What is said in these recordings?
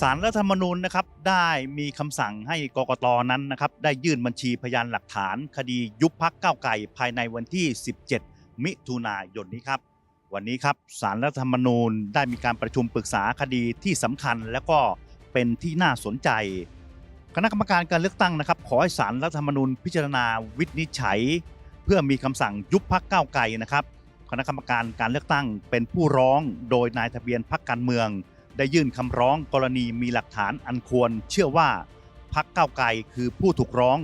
สารรัฐธรรมนูญนะครับได้มีคำสั่งให้กกตนั้นนะครับได้ยื่นบัญชีพยานหลักฐาน คดียุบพักก้าวไก่ภายในวันที่ 17 มิถุนายนนี้ครับ วันนี้ครับสารรัฐธรรมนูญได้มีการประชุมปรึกษาคดีที่สำคัญและก็เป็นที่น่าสนใจ คณะกรรมการการเลือกตั้งนะครับ ขอให้สารรัฐธรรมนูญพิจารณาวินิจฉัย เพื่อมีคำสั่งยุบพักก้าวไกลนะครับ คณะกรรมการการเลือกตั้งเป็นผู้ร้องโดยนายทะเบียนพักการเมือง ได้ยื่นคำร้องกรณีมีหลักฐานอันควร เชื่อว่าพักก้าวไกลคือผู้ถูกร้อง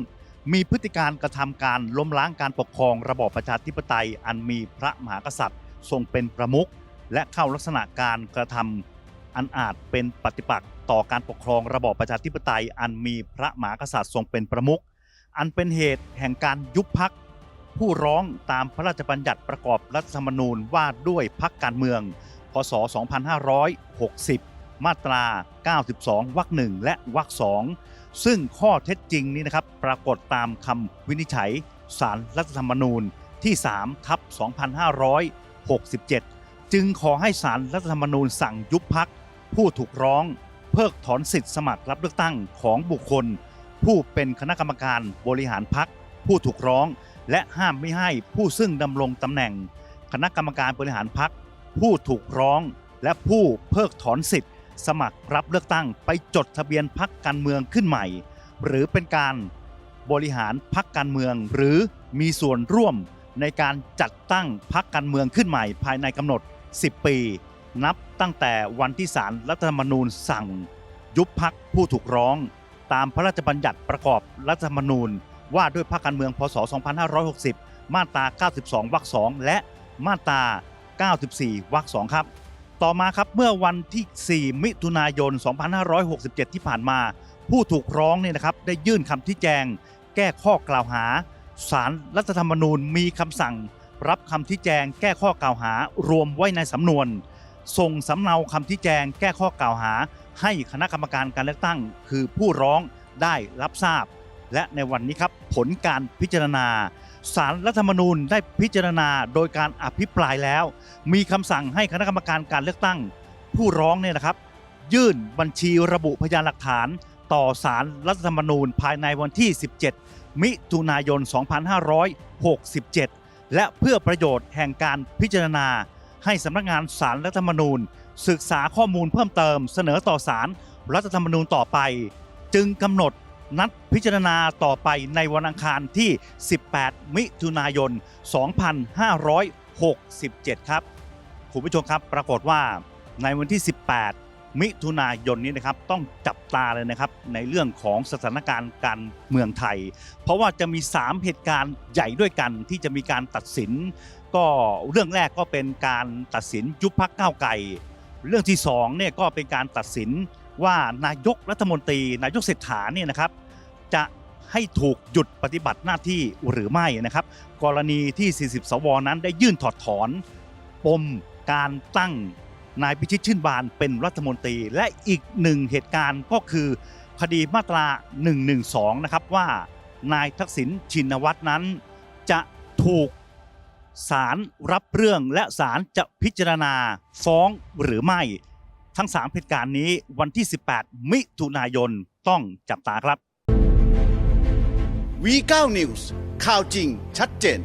มีพฤติการกระทำการล้มล้างการปกครองระบอบประชาธิปไตย อันมีพระมหากษัตริย์ ทรงเป็นประมุขและเข้าลักษณะการกระทำอันอาจเป็นปฏิปักษ์ต่อการปกครองระบอบประชาธิปไตย อันมีพระมหากษัตริย์ทรงเป็นประมุขอันเป็นเหตุแห่งการยุบพักผู้ร้องตามพระราชบัญญัติประกอบรัฐธรรมนูญว่าด้วยพักการเมือง พศ 2560 มาตรา 92 วรรคหนึ่งและวรรคสองซึ่งข้อเท็จจริงนี้นะครับปรากฏตามคำวินิจฉัยสารรัฐธรรมนูญที่3ทับ2567 จึงขอให้สารรัฐธรรมนูญสั่งยุบพักผู้ถูกร้อง เพิกถอนสิทธิสมัครรับเลือกตั้งของบุคคล ผู้เป็นคณะกรรมการบริหารพักผู้ถูกร้อง และห้ามไม่ให้ผู้ซึ่งดำรงตำแหน่ง คณะกรรมการบริหารพัก ผู้ถูกร้องและผู้เพิกถอนสิทธิ์ สมัครรับเลือกตั้งไปจดทะเบียนพักการเมืองขึ้นใหม่ หรือเป็นการบริหารพักการเมืองหรือมีส่วนร่วมในการจัดตั้งพักการเมืองขึ้นใหม่ภายในกำหนด 10 ปี นับตั้งแต่วันที่ศาลรัฐธรรมนูญสั่ง ยุบพักผู้ถูกร้อง ตามพระราชบัญญัติประกอบรัฐธรรมนูญ ว่าด้วยพรรคการเมืองพศ 2560 มาตรา 92 วรรค 2 และมาตรา 94วรรค2ครับ ต่อมาครับเมื่อวันที่ 4 มิถุนายน 2567 ที่ผ่านมา ผู้ถูกร้องเนี่ยนะครับได้ยื่นคำที่แจง แก้ข้อกล่าวหาสารรัฐธรรมนูญมีคำสั่ง รับคำที่แจง แก้ข้อกล่าวหารวมไว้ในสำนวน ส่งสำเนาคำที่แจง แก้ข้อกล่าวหา ให้คณะกรรมการการเลือกตั้ง คือผู้ร้องได้รับทราบ และในวันนี้ครับผลการพิจารณาสารรัฐธรรมนูญได้พิจารณาโดยการอภิปรายแล้ว มีคำสั่งให้คณะกรรมการการเลือกตั้ง ผู้ร้องเนี่ยนะครับ ยื่นบัญชีระบุพยานหลักฐาน ต่อสารรัฐธรรมนูญภายในวันที่ 17 มิถุนายน 2567 และเพื่อประโยชน์แห่งการพิจารณา ให้สำนักงานสารรัฐธรรมนูญ ศึกษาข้อมูลเพิ่มเติม เสนอต่อสารรัฐธรรมนูญต่อไป จึงกำหนด นัดพิจารณาต่อไปในวันอังคารที่ 18 มิถุนายน 2567 ครับ คุณผู้ชมครับปรากฏว่าในวันที่ 18 มิถุนายนนี้นะครับต้องจับตาเลยนะครับในเรื่องของสถานการณ์การเมืองไทย เพราะว่าจะมี 3 เหตุการณ์ใหญ่ด้วยกันที่จะมีการตัดสิน ก็เรื่องแรกก็เป็นการตัดสินยุบพักก้าไกลเรื่องที่2เนี่ยก็เป็นการตัดสิน ว่านายกรัฐมนตรี นายกเศรษฐาเนี่ยนะครับ จะให้ถูกหยุดปฏิบัติหน้าที่หรือไม่นะครับ กรณีที่ 40 สวนั้นได้ยื่นถอดถอนปมการตั้งนายพิชิตชื่นบานเป็นรัฐมนตรี และอีกหนึ่งเหตุการณ์ก็คือคดีมาตรา 112 นะครับว่านายทักษิณชินวัตรนั้นจะถูกศาลรับเรื่องและศาลจะพิจารณาฟ้องหรือไม่ ทั้ง3เหตุการณ์นี้วันที่ 18 มิถุนายนต้องจับตาครับ V9 News ข่าวจริงชัดเจน